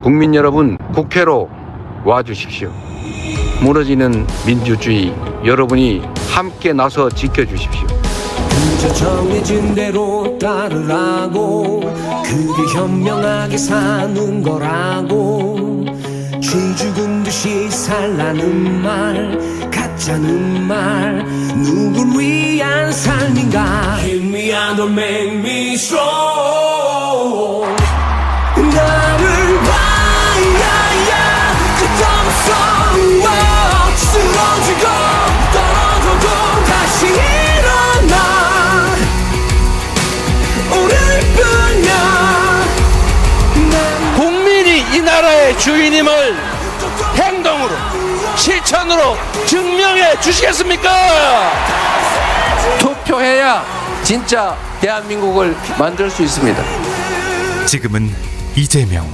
국민 여러분 국회로 와주십시오. 무너지는 민주주의 여러분이 함께 나서 지켜주십시오. 그저 정해진 대로 따르라고 그게 현명하게 사는 거라고 쥐 죽은 듯이 살라는 말 가짜는 말 누굴 위한 삶인가 Hit me and don't make me strong 이 나라의 주인임을 행동으로 실천으로 증명해 주시겠습니까? 투표해야 진짜 대한민국을 만들 수 있습니다. 지금은 이재명